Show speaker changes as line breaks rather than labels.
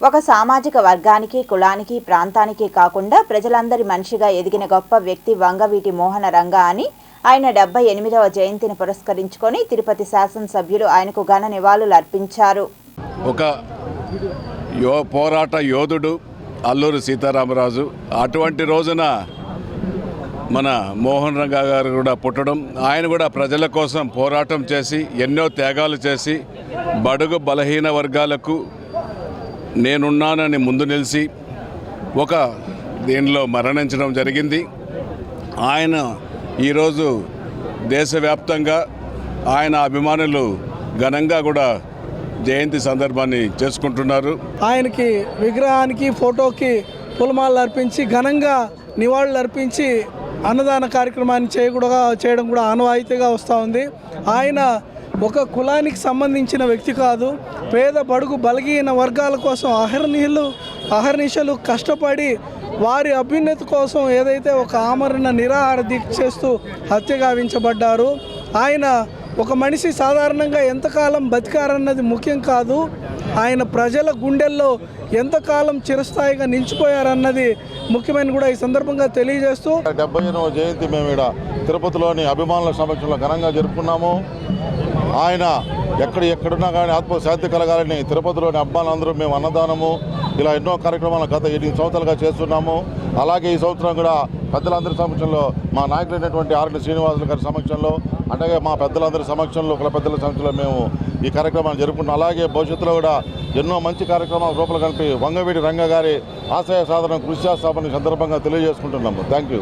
ఒక సామాజిక వర్గానికి కులానికి ప్రాంతానికి కాకుండా ప్రజలందరి మనిషిగా ఎదిగిన గొప్ప వ్యక్తి వంగవీటి మోహన రంగ అని ఆయన డెబ్బై ఎనిమిదవ జయంతిని పురస్కరించుకొని తిరుపతి శాసనసభ్యులు ఆయనకు ఘన నివాళులు అర్పించారు.
ఒక యో పోరాట యోధుడు అల్లూరు సీతారామరాజు. అటువంటి రోజున మన మోహన్ రంగా గారు కూడా పుట్టడం ఆయన కూడా ప్రజల కోసం పోరాటం చేసి ఎన్నో త్యాగాలు చేసి బడుగు బలహీన వర్గాలకు నేనున్నానని ముందు నిలిచి ఒక దీనిలో మరణించడం జరిగింది. ఆయన ఈరోజు దేశవ్యాప్తంగా ఆయన అభిమానులు ఘనంగా కూడా జయంతి సందర్భాన్ని చేసుకుంటున్నారు.
ఆయనకి విగ్రహానికి ఫోటోకి పూలమాలలు అర్పించి ఘనంగా నివాళులు అర్పించి అన్నదాన కార్యక్రమాన్ని చేయకూడగా చేయడం కూడా ఆనవాయితీగా వస్తూ ఉంది. ఆయన ఒక కులానికి సంబంధించిన వ్యక్తి కాదు. పేద బడుగు బలహీన వర్గాల కోసం అహర్నిహలు అహర్నిశలు కష్టపడి వారి అభ్యున్నతి కోసం ఏదైతే ఒక ఆమరణ నిరాహార దీక్ష చేస్తూ హత్య గావించబడ్డారు. ఆయన ఒక మనిషి సాధారణంగా ఎంతకాలం బతికారన్నది ముఖ్యం కాదు. ఆయన ప్రజల గుండెల్లో ఎంతకాలం చిరస్థాయిగా నిలిచిపోయారన్నది ముఖ్యమైన కూడా ఈ సందర్భంగా తెలియజేస్తూ
డెబ్బై జయంతి మేము ఇక్కడ తిరుపతిలోని అభిమానుల సమక్షంలో ఘనంగా జరుపుకున్నాము. ఆయన ఎక్కడ ఎక్కడున్నా కానీ ఆత్మశాంతి కలగాలని తిరుపతిలోని అబ్బాయిలందరూ మేము అన్నదానము ఇలా ఎన్నో కార్యక్రమాలు గత ఎనిమిది సంవత్సరాలుగా చేస్తున్నాము. అలాగే ఈ సంవత్సరం కూడా పెద్దలందరి సమక్షంలో మా నాయకులైనటువంటి ఆర్ఎన్ శ్రీనివాసులు గారి సమక్షంలో అలాగే మా పెద్దలందరి సమక్షంలో కుల పెద్దల సమక్షంలో మేము ఈ కార్యక్రమాన్ని జరుపుకున్నాం అలాగే భవిష్యత్తులో కూడా ఎన్నో మంచి కార్యక్రమాలు రూపలు కలిపి వంగవీటి రంగ గారి ఆశయ సాధన కృషి చేస్తామని సందర్భంగా తెలియజేసుకుంటున్నాము. Thank you